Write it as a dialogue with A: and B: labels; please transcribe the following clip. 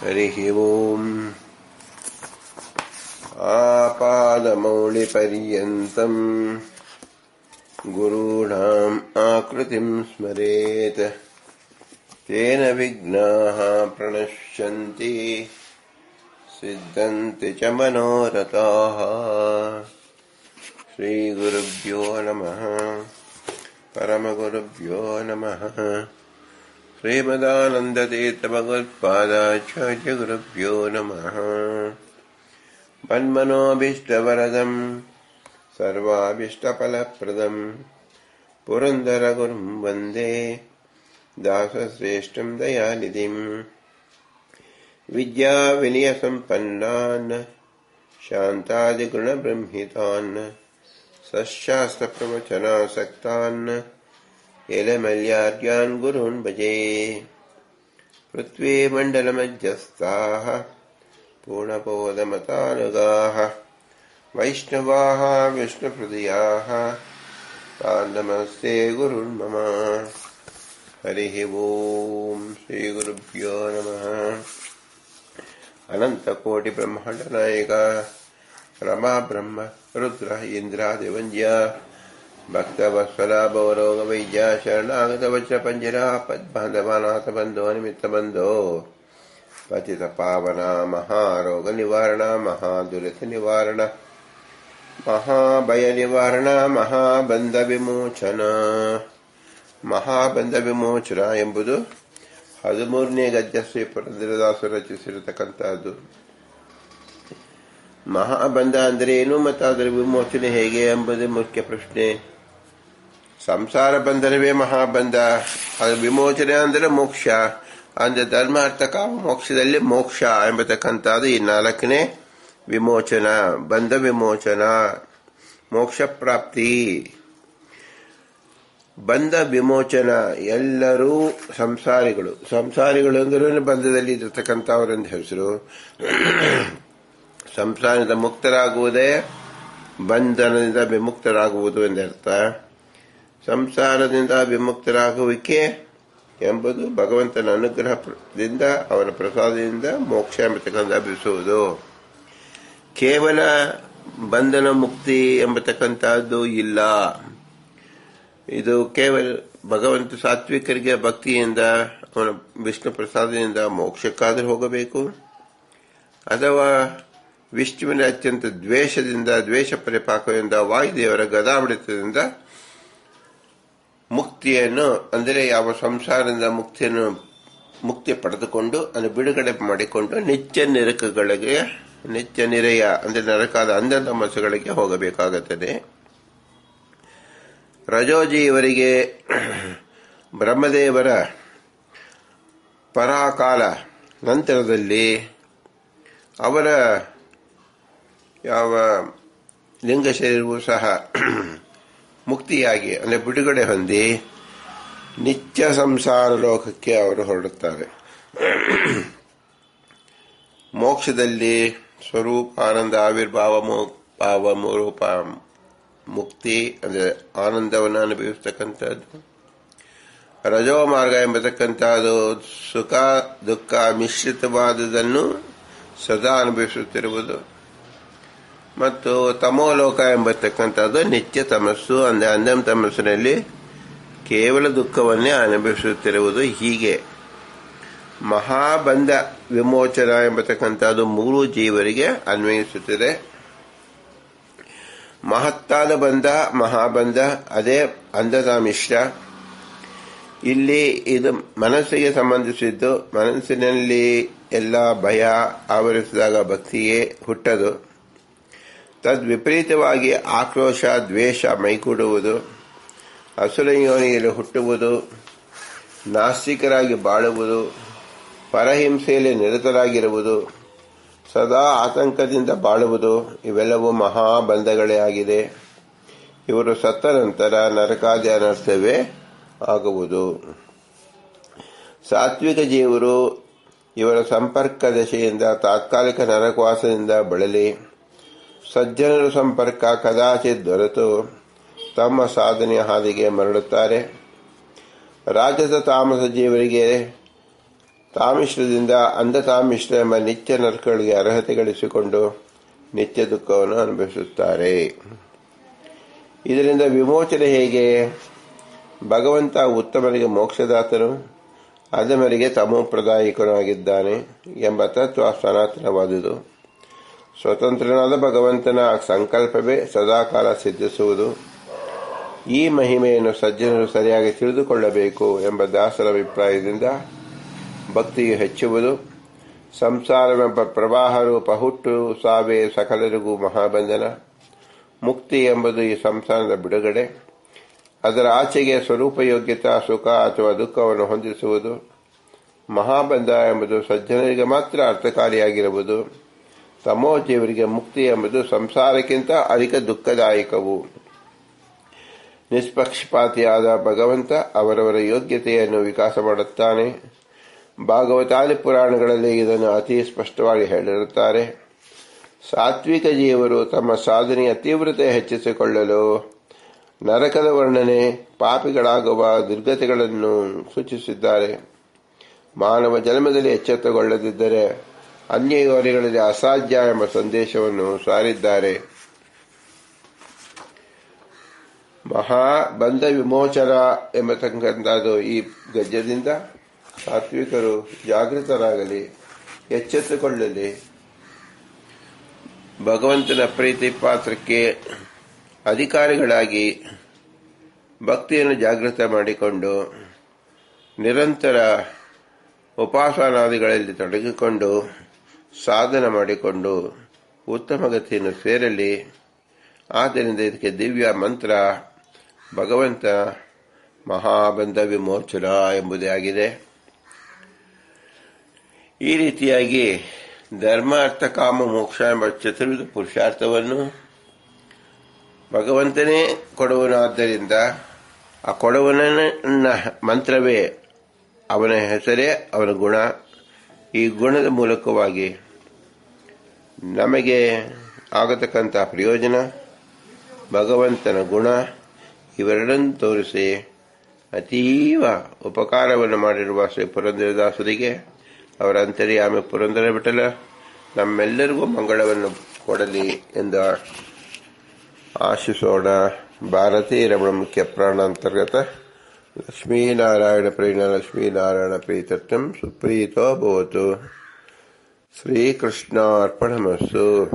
A: हरिः ओम्। आपादमौलिपर्यन्तम् गुरूणाम् आकृतिम् स्मरेत्। तेन विघ्नाः प्रणश्यन्ति सिद्धन्ति च मनोरथाः। श्रीगुरुभ्यो नमः परमगुरुभ्यो नमः श्रीमदानन्दतीर्थभगवत्पादाचार्यगुरुभ्यो नमः। मन्मनोऽभीष्टवरदम् सर्वाभीष्टफलप्रदम्। पुरुन्दरगुरुं वन्दे दासश्रेष्ठम् दयानिधिम्। विद्याविनयसम्पन्नान् शान्तादिगुणबृंहितान् सशास्त्रप्रवचनासक्तान् एलमल्यार्यान् गुरून् भजे। पृथ्वीमण्डलमध्यस्थाः पूर्णबोधमतानुगाः वैष्णवाः विष्णुहृदयाः तान् नमस्ते गुरुन् मम। हरिः ओम् श्रीगुरुभ्यो नमः। अनन्तकोटिब्रह्माण्डनायक रमा ब्रह्म रुद्र ಭಕ್ತ ಭಕ್ತವತ್ಸಲಾಭವ ರೋಗ ವೈದ್ಯ ಶರಣಾಗತ ವಜ್ರ ಪಂಜರ ಪದ್ಬಾಂಧವನಾಥ ಬಂಧೋ ನಿಮಿತ್ತ ಬಂಧೋ ಪತಿತ ಪಾವನ ಮಹಾರೋಗ ನಿವಾರಣ ಮಹಾದುರಿತ ನಿವಾರಣ ಮಹಾಭಯ ನಿವಾರಣ ಮಹಾಬಂಧ ವಿಮೋಚನ ಮಹಾಬಂಧ ವಿಮೋಚನ ಎಂಬುದು ಹದಿಮೂರನೇ ಗದ್ಯ ಶ್ರೀ ಪುರಂದರದಾಸರು ರಚಿಸಿರತಕ್ಕಂತಹದ್ದು ಮಹಾಬಂಧ ಅಂದ್ರೆ ಏನು ಮತ್ತು ಅದರ ವಿಮೋಚನೆ ಹೇಗೆ ಎಂಬುದು ಮುಖ್ಯ ಪ್ರಶ್ನೆ ಸಂಸಾರ ಬಂಧನವೇ ಮಹಾಬಂಧ. ಅದು ವಿಮೋಚನೆ ಅಂದರೆ ಮೋಕ್ಷ. ಅಂದರೆ ಧರ್ಮ ಅರ್ಥ ಮೋಕ್ಷದಲ್ಲಿ ಮೋಕ್ಷ ಎಂಬತಕ್ಕಂಥದ್ದು ಈ ನಾಲ್ಕನೇ ವಿಮೋಚನ, ಬಂಧ ವಿಮೋಚನ, ಮೋಕ್ಷ ಪ್ರಾಪ್ತಿ. ಬಂಧ ವಿಮೋಚನ ಎಲ್ಲರೂ ಸಂಸಾರಿಗಳು. ಸಂಸಾರಿಗಳು ಅಂದ್ರೂ ಬಂಧದಲ್ಲಿ ಇರತಕ್ಕಂಥವರೊಂದು ಹೆಸರು. ಸಂಸಾರದ ಮುಕ್ತರಾಗುವುದೇ ಬಂಧನದಿಂದ ವಿಮುಕ್ತರಾಗುವುದು ಎಂದರ್ಥ. ಸಂಸಾರದಿಂದ ವಿಮುಕ್ತರಾಗುವಿಕೆ ಎಂಬುದು ಭಗವಂತನ ಅನುಗ್ರಹದಿಂದ ಅವನ ಪ್ರಸಾದದಿಂದ ಮೋಕ್ಷ ಎಂಬತಕ್ಕಂಥ ಲಭಿಸುವುದು ಕೇವಲ ಬಂಧನ ಮುಕ್ತಿ ಎಂಬತಕ್ಕಂಥದ್ದು ಇಲ್ಲ. ಇದು ಕೇವಲ ಭಗವಂತ ಸಾತ್ವಿಕರಿಗೆ ಭಕ್ತಿಯಿಂದ, ಅವನ ವಿಷ್ಣು ಪ್ರಸಾದದಿಂದ ಮೋಕ್ಷಕ್ಕಾದರೂ ಹೋಗಬೇಕು. ಅಥವಾ ವಿಷ್ಣುವಿನ ಅತ್ಯಂತ ದ್ವೇಷದಿಂದ, ದ್ವೇಷ ಪರಿಪಾಕದಿಂದ ವಾಯುದೇವರ ಗದಾಬಿಡಿತದಿಂದ ಮುಕ್ತಿಯನ್ನು, ಅಂದರೆ ಯಾವ ಸಂಸಾರದಿಂದ ಮುಕ್ತಿಯನ್ನು ಮುಕ್ತಿ ಪಡೆದುಕೊಂಡು, ಅದನ್ನು ಬಿಡುಗಡೆ ಮಾಡಿಕೊಂಡು ನಿತ್ಯ ನಿರಕಗಳಿಗೆ, ನಿತ್ಯ ನಿರೆಯ, ಅಂದರೆ ನರಕಾದ ಅಂಧ ತಮಸ್ಸುಗಳಿಗೆ ಹೋಗಬೇಕಾಗುತ್ತದೆ. ರಜೋಜಿ ಇವರಿಗೆ ಬ್ರಹ್ಮದೇವರ ಪರಾಕಾಲ ನಂತರದಲ್ಲಿ ಅವರ ಯಾವ ಲಿಂಗ ಶರೀರವೂ ಸಹ ಮುಕ್ತಿಯಾಗಿ, ಅಂದರೆ ಬಿಡುಗಡೆ ಹೊಂದಿ ನಿತ್ಯ ಸಂಸಾರ ಲೋಕಕ್ಕೆ ಅವರು ಹೊರಡುತ್ತಾರೆ. ಮೋಕ್ಷದಲ್ಲಿ ಸ್ವರೂಪ, ಆನಂದ, ಆವಿರ್ಭಾವ ಭಾವ ರೂಪ ಮುಕ್ತಿ, ಅಂದರೆ ಆನಂದವನ್ನು ಅನುಭವಿಸ್ತಕ್ಕಂಥದ್ದು. ರಜೋ ಮಾರ್ಗ ಎಂಬತಕ್ಕಂಥದ್ದು ಸುಖ, ದುಃಖ ಮಿಶ್ರಿತವಾದದನ್ನು ಸದಾ ಅನುಭವಿಸುತ್ತಿರುವುದು. ಮತ್ತು ತಮೋಲೋಕ ಎಂಬತಕ್ಕಂಥದ್ದು ನಿತ್ಯ ತಮಸ್ಸು, ಅಂದರೆ ಅಂದಂ ತಮಸ್ಸಿನಲ್ಲಿ ಕೇವಲ ದುಃಖವನ್ನೇ ಅನುಭವಿಸುತ್ತಿರುವುದು ಹೀಗೆ. ಮಹಾಬಂಧ ವಿಮೋಚನ ಎಂಬತಕ್ಕಂಥದ್ದು ಮೂರು ಜೀವರಿಗೆ ಅನ್ವಯಿಸುತ್ತದೆ. ಮಹತ್ತಾದ ಬಂಧ, ಮಹಾಬಂಧ, ಅದೇ ಅಂಧದ ಮಿಶ್ರ. ಇಲ್ಲಿ ಇದು ಮನಸ್ಸಿಗೆ ಸಂಬಂಧಿಸಿದ್ದು, ಮನಸ್ಸಿನಲ್ಲಿ ಎಲ್ಲ ಭಯ ಆವರಿಸಿದಾಗ ಭಕ್ತಿಯೇ ಹುಟ್ಟದು. ತದ್ವಿಪರೀತವಾಗಿ ಆಕ್ರೋಶ, ದ್ವೇಷ ಮೈಕೂಡುವುದು, ಅಸುರಯೋನಿಯಲ್ಲಿ ಹುಟ್ಟುವುದು, ನಾಸ್ತಿಕರಾಗಿ ಬಾಳುವುದು, ಪರಹಿಂಸೆಯಲ್ಲಿ ನಿರತರಾಗಿರುವುದು, ಸದಾ ಆತಂಕದಿಂದ ಬಾಳುವುದು, ಇವೆಲ್ಲವೂ ಮಹಾಬಂಧಗಳೇ ಆಗಿದೆ. ಇವರು ಸತ್ತ ನಂತರ ನರಕಾದಿ ಅನರ್ಥವೇ ಆಗುವುದು. ಸಾತ್ವಿಕ ಜೀವರು ಇವರ ಸಂಪರ್ಕ ದಶೆಯಿಂದ ತಾತ್ಕಾಲಿಕ ನರಕವಾಸದಿಂದ ಬಳಲಿ. ಸಜ್ಜನರ ಸಂಪರ್ಕ ಕದಾಚಿತ್ ದೊರೆತು. ತಮ್ಮ ಸಾಧನೆಯ ಹಾದಿಗೆ ಮರಳುತ್ತಾರೆ. ರಾಜದ ತಾಮಸ ಜೀವರಿಗೆ ತಾಮಿಶ್ರದಿಂದ ಅಂಧತಾಮಿಶ್ರ ಎಂಬ ನಿತ್ಯ ನರ್ಕಗಳಿಗೆ ಅರ್ಹತೆ ಗಳಿಸಿಕೊಂಡು ನಿತ್ಯ ದುಃಖವನ್ನು ಅನುಭವಿಸುತ್ತಾರೆ. ಇದರಿಂದ ವಿಮೋಚನೆ ಹೇಗೆ? ಭಗವಂತ ಉತ್ತಮರಿಗೆ ಮೋಕ್ಷದಾತನು, ಅಧಮರಿಗೆ ತಮೋಪ್ರದಾಯಕನಾಗಿದ್ದಾನೆ ಎಂಬ ತತ್ವ ಸನಾತನವಾದುದು. ಸ್ವತಂತ್ರನಾದ ಭಗವಂತನ ಸಂಕಲ್ಪವೇ ಸದಾಕಾಲ ಸಿದ್ಧಿಸುವುದು. ಈ ಮಹಿಮೆಯನ್ನು ಸಜ್ಜನರು ಸರಿಯಾಗಿ ತಿಳಿದುಕೊಳ್ಳಬೇಕು ಎಂಬ ದಾಸರ ಅಭಿಪ್ರಾಯದಿಂದ ಭಕ್ತಿಯು ಹೆಚ್ಚುವುದು. ಸಂಸಾರವೆಂಬ ಪ್ರವಾಹ ರೂಪ ಹುಟ್ಟು ಸಾವೇ ಸಕಲರಿಗೂ ಮಹಾಬಂಧನ. ಮುಕ್ತಿ ಎಂಬುದು ಈ ಸಂಸಾರದ ಬಿಡುಗಡೆ. ಅದರ ಆಚೆಗೆ ಸ್ವರೂಪಯೋಗ್ಯತಾ, ಸುಖ ಅಥವಾ ದುಃಖವನ್ನು ಹೊಂದಿಸುವುದು. ಮಹಾಬಂಧ ಎಂಬುದು ಸಜ್ಜನರಿಗೆ ಮಾತ್ರ ಅರ್ಥಕಾರಿಯಾಗಿರುವುದು. ತಮೋಜೀವರಿಗೆ ಮುಕ್ತಿ ಎಂಬುದು ಸಂಸಾರಕ್ಕಿಂತ ಅಧಿಕ ದುಃಖದಾಯಕವು. ನಿಷ್ಪಕ್ಷಪಾತಿಯಾದ ಭಗವಂತ ಅವರವರ ಯೋಗ್ಯತೆಯನ್ನು ವಿಕಾಸ ಮಾಡುತ್ತಾನೆ. ಭಾಗವತಾದಿ ಪುರಾಣಗಳಲ್ಲಿ ಇದನ್ನು ಅತಿ ಸ್ಪಷ್ಟವಾಗಿ ಹೇಳಿರುತ್ತಾರೆ. ಸಾತ್ವಿಕ ಜೀವರು ತಮ್ಮ ಸಾಧನೆಯ ತೀವ್ರತೆ ಹೆಚ್ಚಿಸಿಕೊಳ್ಳಲು ನರಕದ ವರ್ಣನೆ ಪಾಪಿಗಳಾಗುವ ದುರ್ಗತಿಗಳನ್ನು ಸೂಚಿಸಿದ್ದಾರೆ. ಮಾನವ ಜನ್ಮದಲ್ಲಿ ಎಚ್ಚೆತ್ತುಕೊಳ್ಳದಿದ್ದರೆ ಅನ್ಯಯೋನಿಗಳಲ್ಲಿ ಅಸಾಧ್ಯ ಎಂಬ ಸಂದೇಶವನ್ನು ಸಾರಿದ್ದಾರೆ. ಮಹಾ ಬಂಧ ವಿಮೋಚನ ಎಂಬತಕ್ಕಂಥದ್ದು ಈ ಗದ್ಯದಿಂದ ಸಾತ್ವಿಕರು ಜಾಗೃತರಾಗಲಿ, ಎಚ್ಚೆತ್ತುಕೊಳ್ಳಲಿ. ಭಗವಂತನ ಪ್ರೀತಿ ಪಾತ್ರಕ್ಕೆ ಅಧಿಕಾರಿಗಳಾಗಿ ಭಕ್ತಿಯನ್ನು ಜಾಗೃತ ಮಾಡಿಕೊಂಡು ನಿರಂತರ ಉಪಾಸನಾದಿಗಳಲ್ಲಿ ತೊಡಗಿಕೊಂಡು ಸಾಧನ ಮಾಡಿಕೊಂಡು ಉತ್ತಮ ಗತಿಯನ್ನು ಸೇರಲಿ. ಆದ್ದರಿಂದ ಇದಕ್ಕೆ ದಿವ್ಯ ಮಂತ್ರ, ಭಗವಂತ ಮಹಾಬಂಧ ವಿಮೋಚನ ಎಂಬುದೇ ಆಗಿದೆ. ಈ ರೀತಿಯಾಗಿ ಧರ್ಮ ಅರ್ಥ ಕಾಮ ಮೋಕ್ಷ ಎಂಬ ಚತುರ್ವಿಧ ಪುರುಷಾರ್ಥವನ್ನು ಭಗವಂತನೇ ಕೊಡುವನಾದ್ದರಿಂದ ಆ ಕೊಡುವನ ಮಂತ್ರವೇ ಅವನ ಹೆಸರೇ, ಅವನ ಗುಣ. ಈ ಗುಣದ ಮೂಲಕವಾಗಿ ನಮಗೆ ಆಗತಕ್ಕಂಥ ಪ್ರಯೋಜನ, ಭಗವಂತನ ಗುಣ ಇವೆರಡನ್ನು ತೋರಿಸಿ ಅತೀವ ಉಪಕಾರವನ್ನು ಮಾಡಿರುವ ಶ್ರೀ ಪುರಂದರದಾಸರಿಗೆ, ಅವರ ಅಂತರ್ಯಾಮಿ ಪುರಂದರ ಬಿಟ್ಟಲ ನಮ್ಮೆಲ್ಲರಿಗೂ ಮಂಗಳವನ್ನು ಕೊಡಲಿ ಎಂದು ಆಶಿಸೋಣ. ಭಾರತೀಯ ರಮಣ ಮುಖ್ಯ ಪ್ರಾಣಾಂತರ್ಗತ ಲಕ್ಷ್ಮೀನಾರಾಯಣ लक्ष्मीनारायण लक्ष्मीनारायणप्रेरणा लक्ष्मीनारायणप्रीतत्वं सुप्रीतो भवतु। श्रीकृष्णार्पणमस्तु।